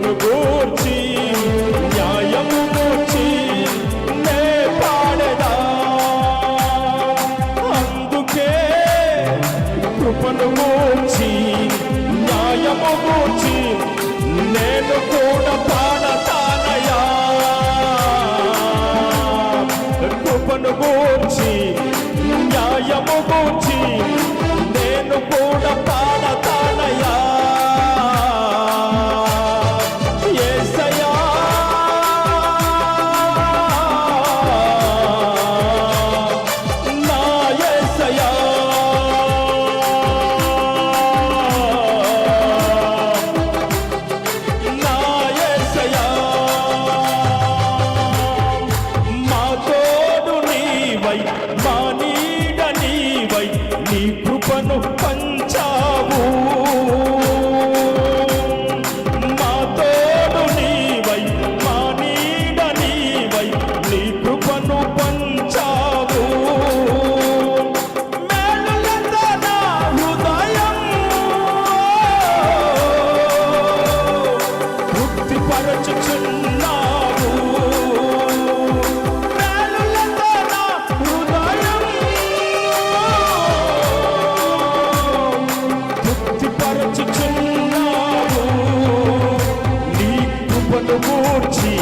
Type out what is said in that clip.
ప్రభువును గూర్చి న్యాయం గూర్చి నే పాడదా. అందుకే కృపను గూర్చి న్యాయము గూర్చి నేను కూడా పాడతానయా కృపను గూర్చి న్యాయము గూర్చి వై మా నీడ నీవై నీ కృపను పంచావు. మా నీవై మా నీవై నీ కృపను పంచావు. హృదయం తృప్తిపరచుచున్న కూర్చి